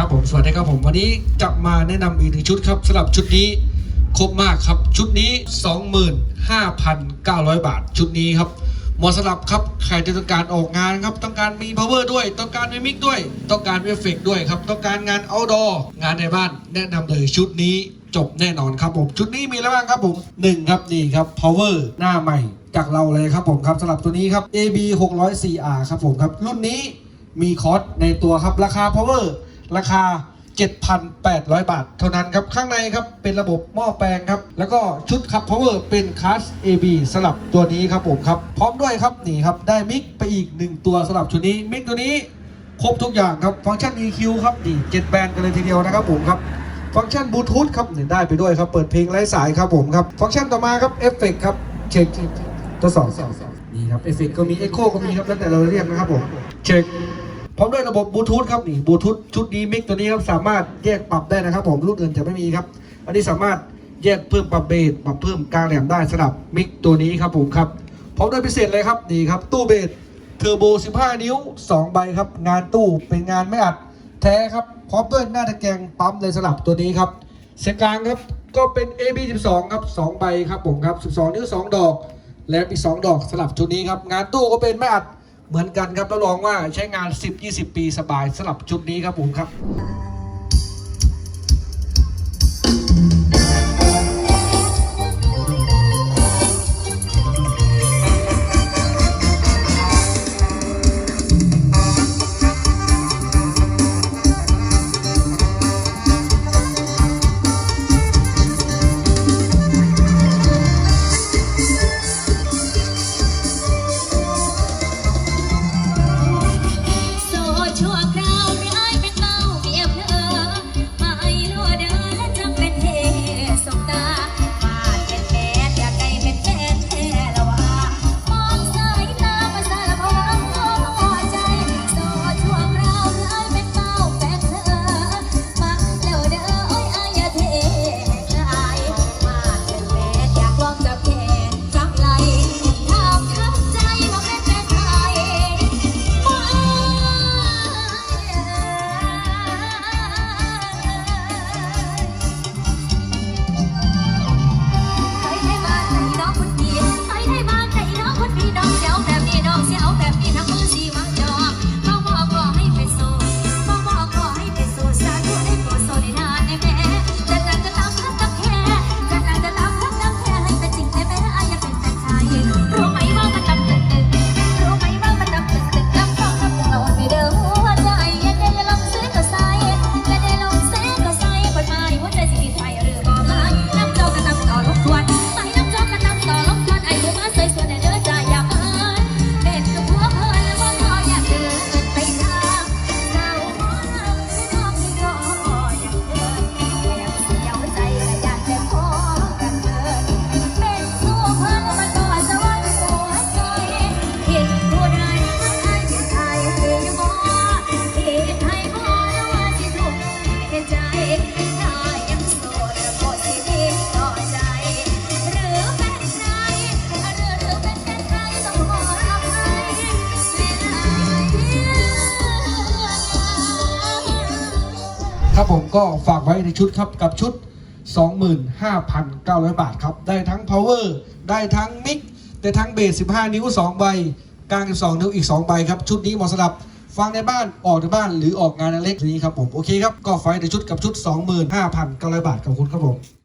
ครับผมสวัสดีครับผมวันนี้จะมาแนะนำอีกหนึ่งชุดครับสำหรับชุดนี้ครบมากครับ ชุดนี้ 25,900 บาท ชุดนี้ครับเหมาะสำหรับครับใครที่ต้องการออกงานครับ ต้องการมี power ด้วย ต้องการมีมิกด้วย ต้องการเอฟเฟกด้วยครับ ต้องการงาน outdoor งานในบ้านแนะนำเลยชุดนี้จบแน่นอนครับผม ชุดนี้มีอะไรบ้างครับผมหนึ่งครับนี่ครับ power หน้าใหม่จากเราเลยครับผมครับสำหรับตัวนี้ครับ AB 600CR ครับผมครับรุ่นนี้มีคอร์สในตัวครับราคา power ราคา 7,800 บาท เท่านั้นครับ ข้างในครับเป็นระบบหม้อแปลงครับ แล้วก็ชุดขับ power เป็นคลาส AB สลับตัวนี้ครับผมครับ พร้อมด้วยครับนี่ครับได้มิกไปอีก 1 ตัวสลับชุดนี้มิกตัวนี้ครบทุกอย่างครับฟังก์ชัน EQ ครับนี่เจ็ดแบนกันเลยทีเดียวนะครับผมครับฟังก์ชันบลูทูธครับนี่ได้ไปด้วยครับเปิดเพลงไร้สายครับผมครับฟังก์ชันต่อมาครับเอฟเฟกครับเช็คทดสอบนี่ครับเอฟเฟกก็มีเอ็กโคก็มีครับแล้วแต่เราเรียกนะครับผมเช็ค พร้อมด้วยระบบบลูทูธครับนี่บลูทูธชุดนี้มิกตัวนี้ครับสามารถแยกปรับได้นะครับ ผมรุ่นอื่นจะไม่มีครับ อันนี้สามารถแยกเพิ่มปรับเบสปรับเพิ่มกลางแหลมได้สำหรับมิกตัวนี้ครับผมครับพร้อมด้วยพิเศษเลยครับนี่ครับตู้เบสเทอร์โบ 15 นิ้ว 2 ใบครับ งานตู้เป็นงานไม่อัดแท้ครับพร้อมด้วยหน้าตะแกรงปั๊มเลยสำหรับตัวนี้ครับเสียงกลางครับก็เป็น AB 12ครับ2ใบครับผมครับ 12 นิ้ว 2 ดอก และอีก 2 ดอกสลับชุดนี้ครับ งานตู้ก็เป็นไม่อัด เหมือนกันครับรับรองว่าใช้งาน 10-20 ปีสบายสลับชุดนี้ครับผมครับ ครับผมก็ฝากไว้ในชุดครับกับชุด 25,900 บาทครับ ได้ทั้ง power ได้ทั้งมิกได้ทั้งเบส 15 นิ้ว 2 ใบ กลาง 12 นิ้วอีก 2 ใบครับ ชุดนี้เหมาะสำหรับฟังในบ้านออกในบ้านหรือออกงานเล็กนี้ครับผม โอเคครับ ก็ไฟในชุดกับชุด 25,900 บาทขอบคุณครับผม